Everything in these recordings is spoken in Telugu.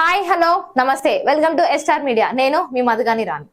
హాయ్ హలో నమస్తే వెల్కమ్ టు ఎస్టార్ మీడియా నేను మీ Madhugani Rani.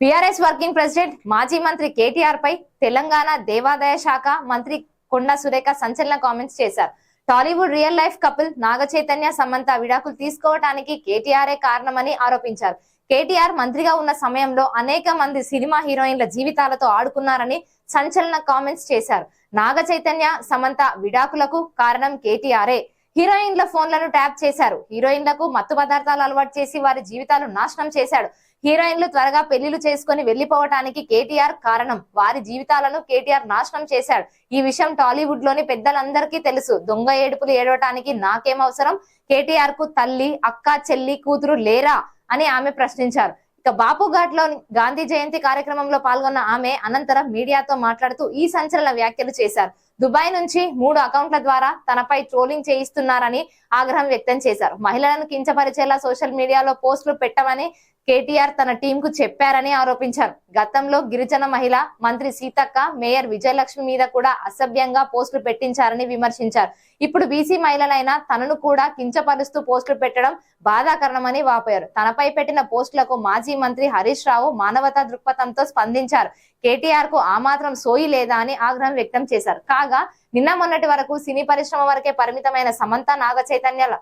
BRS working president మాజీ మంత్రి కేటీఆర్ పై తెలంగాణ దేవాదాయ శాఖ మంత్రి కొండా సురేఖ సంచలన కామెంట్స్ చేశారు. Tollywood real life couple Naga Chaitanya Samantha విడాకులు తీసుకోవడానికి కేటీఆర్ఏ కారణమని ఆరోపించారు. కేటీఆర్ మంత్రిగా ఉన్న సమయంలో అనేక మంది సినిమా హీరోయిన్ల జీవితాలతో ఆడుకున్నారని సంచలన కామెంట్స్ చేశారు. నాగ చైతన్య సమంత విడాకులకు కారణం కేటీఆర్ఏ హీరోయిన్ల ఫోన్లను ట్యాప్ చేశారు. హీరోయిన్లకు మత్తు పదార్థాలు అలవాటు చేసి వారి జీవితాలు నాశనం చేశాడు. హీరోయిన్లు త్వరగా పెళ్ళిలు చేసుకుని వెళ్ళిపోవటానికి కేటీఆర్ కారణం. వారి జీవితాలను కేటీఆర్ నాశనం చేశాడు. ఈ విషయం టాలీవుడ్లోని పెద్దలందరికీ తెలుసు. దొంగ ఏడుపులు ఏడవటానికి నాకేం అవసరం? కేటీఆర్కు తల్లి అక్క చెల్లి కూతురు లేరా అని ఆమె ప్రశ్నించారు. ఇక బాపుఘాట్లో గాంధీ జయంతి కార్యక్రమంలో పాల్గొన్న ఆమె అనంతరం మీడియాతో మాట్లాడుతూ ఈ సంచలన వ్యాఖ్యలు చేశారు. దుబాయ్ నుంచి మూడు అకౌంట్ల ద్వారా తనపై ట్రోలింగ్ చేయిస్తున్నారని ఆగ్రహం వ్యక్తం చేశారు. మహిళలను కించపరిచేలా సోషల్ మీడియాలో పోస్టులు పెట్టమని కేటీఆర్ తన టీం కు చెప్పారని ఆరోపించారు. గతంలో గిరిజన మహిళ మంత్రి సీతక్క మేయర్ విజయలక్ష్మి మీద కూడా అసభ్యంగా పోస్టులు పెట్టించారని విమర్శించారు. ఇప్పుడు బీసీ మహిళలైన తనను కూడా కించపరుస్తూ పోస్టులు పెట్టడం బాధాకరణమని వాపోయారు. తనపై పెట్టిన పోస్టులకు మాజీ మంత్రి హరీష్ రావు మానవతా దృక్పథంతో స్పందించారు. కేటీఆర్కు ఆ మాత్రం సోయి లేదా అని ఆగ్రహం వ్యక్తం చేశారు. కాగా నిన్న మొన్నటి వరకు సినీ పరిశ్రమ వరకే పరిమితమైన సమంత నాగ చైతన్యాల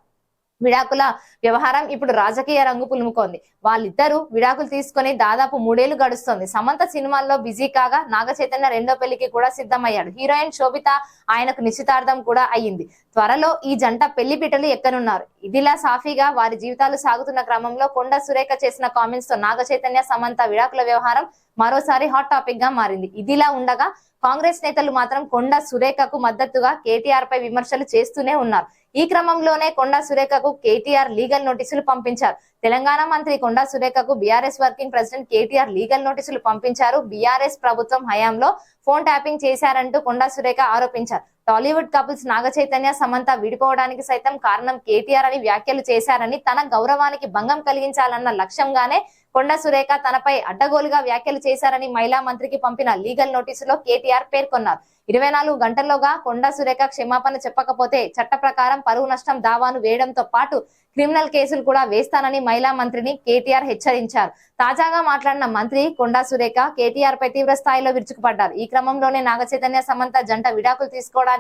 విడాకుల వ్యవహారం ఇప్పుడు రాజకీయ రంగు పులుముకోంది. వాళ్ళిద్దరూ విడాకులు తీసుకొని దాదాపు మూడేళ్ళు గడుస్తుంది. సమంత సినిమాల్లో బిజీ కాగా నాగ చైతన్య రెండో పెళ్ళికి కూడా సిద్ధమయ్యాడు. హీరోయిన్ శోభిత ఆయనకు నిశ్చితార్థం కూడా అయ్యింది. త్వరలో ఈ జంట పెళ్ళి పీటలు ఎక్కనున్నారు. ఇదిలా సాఫీగా వారి జీవితాలు సాగుతున్న క్రమంలో కొండ సురేఖ చేసిన కామెంట్స్తో నాగ చైతన్య సమంత విడాకుల వ్యవహారం మరోసారి హాట్ టాపిక్గా మారింది. ఇదిలా ఉండగా కాంగ్రెస్ నేతలు మాత్రం కొండ సురేఖకు మద్దతుగా కేటీఆర్ పై విమర్శలు చేస్తూనే ఉన్నారు. ఈ క్రమంలోనే కొండా సురేఖకు కేటీఆర్ లీగల్ నోటీసులు పంపించారు. తెలంగాణ మంత్రి Konda సురేఖకు BRS working president KTR legal నోటీసులు పంపించారు. బీఆర్ఎస్ ప్రభుత్వం హయాంలో ఫోన్ ట్యాపింగ్ చేశారంటూ కొండా సురేఖ ఆరోపించారు. టాలీవుడ్ కపుల్స్ నాగ చైతన్య సమంత విడిపోవడానికి సైతం కారణం కేటీఆర్ అని వ్యాఖ్యలు చేశారని తన గౌరవానికి భంగం కలిగించాలన్న లక్ష్యంగానే కొండ సురేఖ తనపై అడ్డగోలుగా వ్యాఖ్యలు చేశారని మహిళా మంత్రికి పంపిన లీగల్ నోటీసులో కేటీఆర్ పేర్కొన్నారు. ఇరవై నాలుగు గంటల్లోగా కొండ సురేఖ క్షమాపణ చెప్పకపోతే చట్ట ప్రకారం పరువు నష్టం దావాను వేయడంతో పాటు క్రిమినల్ కేసులు కూడా వేస్తానని మహిళా మంత్రిని కేటీఆర్ హెచ్చరించారు. తాజాగా మాట్లాడిన మంత్రి కొండా సురేఖ కేటీఆర్ పై తీవ్ర స్థాయిలో విరుచుకుపడ్డారు. ఈ క్రమంలోనే నాగచైతన్య సమంత జంట విడాకులు తీసుకోవడానికి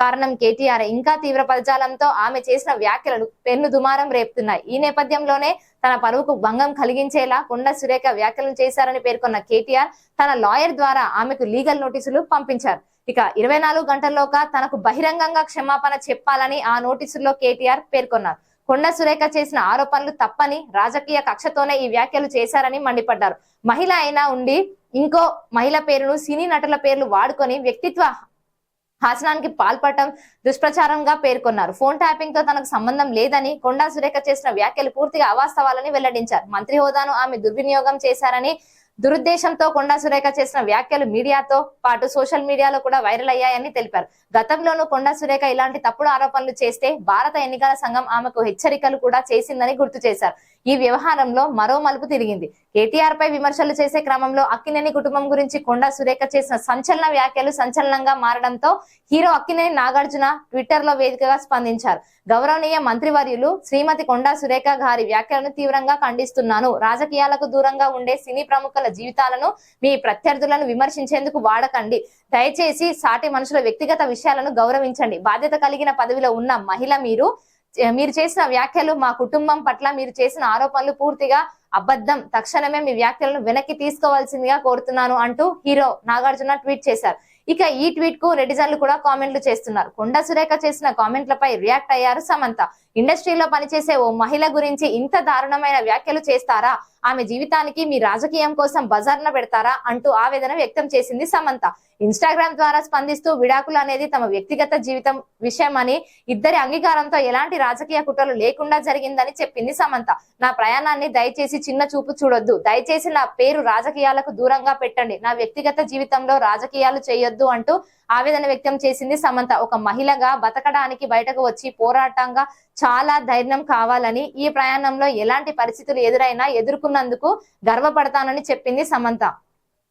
కారణం కేటీఆర్. ఇంకా తీవ్ర పదజాలంతో ఆమె చేసిన వ్యాఖ్యలు పెన్ను దుమారం రేపుతున్నాయి. ఈ నేపథ్యంలోనే తన పరువుకు భంగం కలిగించేలా కొండ సురేఖ వ్యాఖ్యలు చేశారని పేర్కొన్న కేటీఆర్ తన లాయర్ ద్వారా ఆమెకు లీగల్ నోటీసులు పంపించారు. ఇక ఇరవై నాలుగు గంటల్లోగా తనకు బహిరంగంగా క్షమాపణ చెప్పాలని ఆ నోటీసుల్లో కేటీఆర్ పేర్కొన్నారు. కొండ సురేఖ చేసిన ఆరోపణలు తప్పని రాజకీయ కక్షతోనే ఈ వ్యాఖ్యలు చేశారని మండిపడ్డారు. మహిళ అయినా ఉండి ఇంకో మహిళ పేరును సినీ నటుల పేర్లు వాడుకొని వ్యక్తిత్వ హాసనానికి పాల్పడటం దుష్ప్రచారంగా పేర్కొన్నారు. ఫోన్ ట్యాపింగ్తో తనకు సంబంధం లేదని కొండా సురేఖ చేసిన వ్యాఖ్యలు పూర్తిగా అవాస్తవాలని వెల్లడించారు. మంత్రి హోదాను ఆమె దుర్వినియోగం చేశారని దురుద్దేశంతో కొండా సురేఖ చేసిన వ్యాఖ్యలు మీడియాతో పాటు సోషల్ మీడియాలో కూడా వైరల్ అయ్యాయని తెలిపారు. గతంలోనూ కొండా సురేఖ ఇలాంటి తప్పుడు ఆరోపణలు చేస్తే భారత ఎన్నికల సంఘం ఆమెకు హెచ్చరికలు కూడా చేసిందని గుర్తు చేశారు. ఈ వ్యవహారంలో మరో మలుపు తిరిగింది. కేటీఆర్ పై విమర్శలు చేసే క్రమంలో అక్కినేని కుటుంబం గురించి కొండా సురేఖ చేసిన సంచలన వ్యాఖ్యలు సంచలనంగా మారడంతో హీరో అక్కినేని నాగార్జున ట్విట్టర్లో వేదికగా స్పందించారు. గౌరవనీయ మంత్రివర్యులు శ్రీమతి కొండా సురేఖ గారి వ్యాఖ్యలను తీవ్రంగా ఖండిస్తున్నాను. రాజకీయాలకు దూరంగా ఉండే సినీ ప్రముఖుల జీవితాలను మీ ప్రత్యర్థులను విమర్శించేందుకు వాడకండి. దయచేసి సాటి మనుషుల వ్యక్తిగత విషయాలను గౌరవించండి. బాధ్యత కలిగిన పదవిలో ఉన్న మహిళ మీరు మీరు చేసిన వ్యాఖ్యలు మా కుటుంబం పట్ల మీరు చేసిన ఆరోపణలు పూర్తిగా అబద్ధం. తక్షణమే మీ వ్యాఖ్యలను వెనక్కి తీసుకోవాల్సిందిగా కోరుతున్నాను అంటూ హీరో నాగార్జున ట్వీట్ చేశారు. ఇక ఈ ట్వీట్కు నెటిజన్లు కూడా కామెంట్లు చేస్తున్నారు. కొండ సురేఖ చేసిన కామెంట్లపై రియాక్ట్ అయ్యారు సమంత. ఇండస్ట్రీలో పనిచేసే ఓ మహిళ గురించి ఇంత దారుణమైన వ్యాఖ్యలు చేస్తారా? ఆమె జీవితానికి మీ రాజకీయం కోసం బజార్న పెడతారా? అంటూ ఆవేదన వ్యక్తం చేసింది సమంత. ఇన్స్టాగ్రామ్ ద్వారా స్పందిస్తూ విడాకులు అనేది తమ వ్యక్తిగత జీవితం విషయం అని ఇద్దరి అంగీకారంతో ఎలాంటి రాజకీయ కుట్రలు లేకుండా జరిగిందని చెప్పింది సమంత. నా ప్రయాణాన్ని దయచేసి చిన్న చూపు చూడొద్దు. దయచేసి నా పేరు రాజకీయాలకు దూరంగా పెట్టండి. నా వ్యక్తిగత జీవితంలో రాజకీయాలు చేయొద్దు అంటూ ఆవేదన వ్యక్తం చేసింది సమంత. ఒక మహిళగా బతకడానికి బయటకు వచ్చి పోరాటంగా చాలా ధైర్యం కావాలని ఈ ప్రయాణంలో ఎలాంటి పరిస్థితులు ఎదురైనా ఎదుర్కొన్నందుకు గర్వపడతానని చెప్పింది సమంత.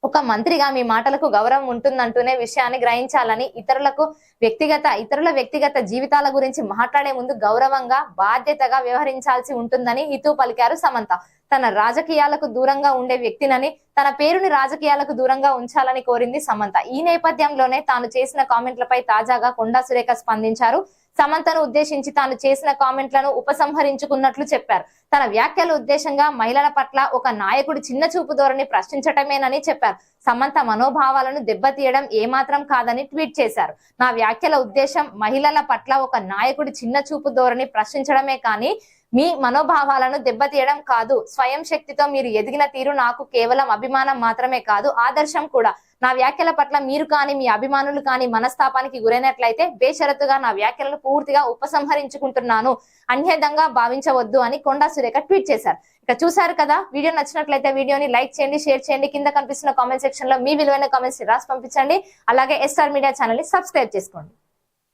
ఒక మంత్రిగా మీ మాటలకు గౌరవం ఉంటుందంటూనే విషయాన్ని గ్రహించాలని ఇతరులకు వ్యక్తిగత ఇతరుల వ్యక్తిగత జీవితాల గురించి మాట్లాడే ముందు గౌరవంగా బాధ్యతగా వ్యవహరించాల్సి ఉంటుందని హితూ పలికారు సమంత. తన రాజకీయాలకు దూరంగా ఉండే వ్యక్తినని తన పేరుని రాజకీయాలకు దూరంగా ఉంచాలని కోరింది సమంత. ఈ నేపథ్యంలోనే తాను చేసిన కామెంట్లపై తాజాగా కొండా సురేఖ స్పందించారు. సమంతను ఉద్దేశించి తాను చేసిన కామెంట్లను ఉపసంహరించుకున్నట్లు చెప్పారు. తన వ్యాఖ్యల ఉద్దేశంగా మహిళల పట్ల ఒక నాయకుడు చిన్న చూపు ధోరణి ప్రశ్నించటమేనని చెప్పారు. సమంత మనోభావాలను దెబ్బతీయడం ఏమాత్రం కాదని ట్వీట్ చేశారు. నా వ్యాఖ్యల ఉద్దేశం మహిళల పట్ల ఒక నాయకుడి చిన్న చూపు ధోరణి ప్రశ్నించడమే కానీ మీ మనోభావాలను దెబ్బతీయడం కాదు. స్వయం శక్తితో మీరు ఎదిగిన తీరు నాకు కేవలం అభిమానం మాత్రమే కాదు. ఆదర్శం కూడా. నా వ్యాఖ్యల పట్ల మీరు కానీ మీ అభిమానులు కానీ మనస్తాపానికి గురైనట్లయితే బేషరతుగా నా వ్యాఖ్యలను పూర్తిగా ఉపసంహరించుకుంటున్నాను. అన్యదంగా భావించవద్దు అని కొండా సురేఖ ట్వీట్ చేశారు. ఇక చూసారు కదా వీడియో నచ్చినట్లయితే వీడియోని లైక్ చేయండి షేర్ చేయండి. కింద కనిపిస్తున్న కామెంట్ సెక్షన్లో మీ విలువైన కామెంట్స్ రాసి పంపించండి. అలాగే ఎస్ఆర్ మీడియా ఛానల్ని సబ్స్క్రైబ్ చేసుకోండి.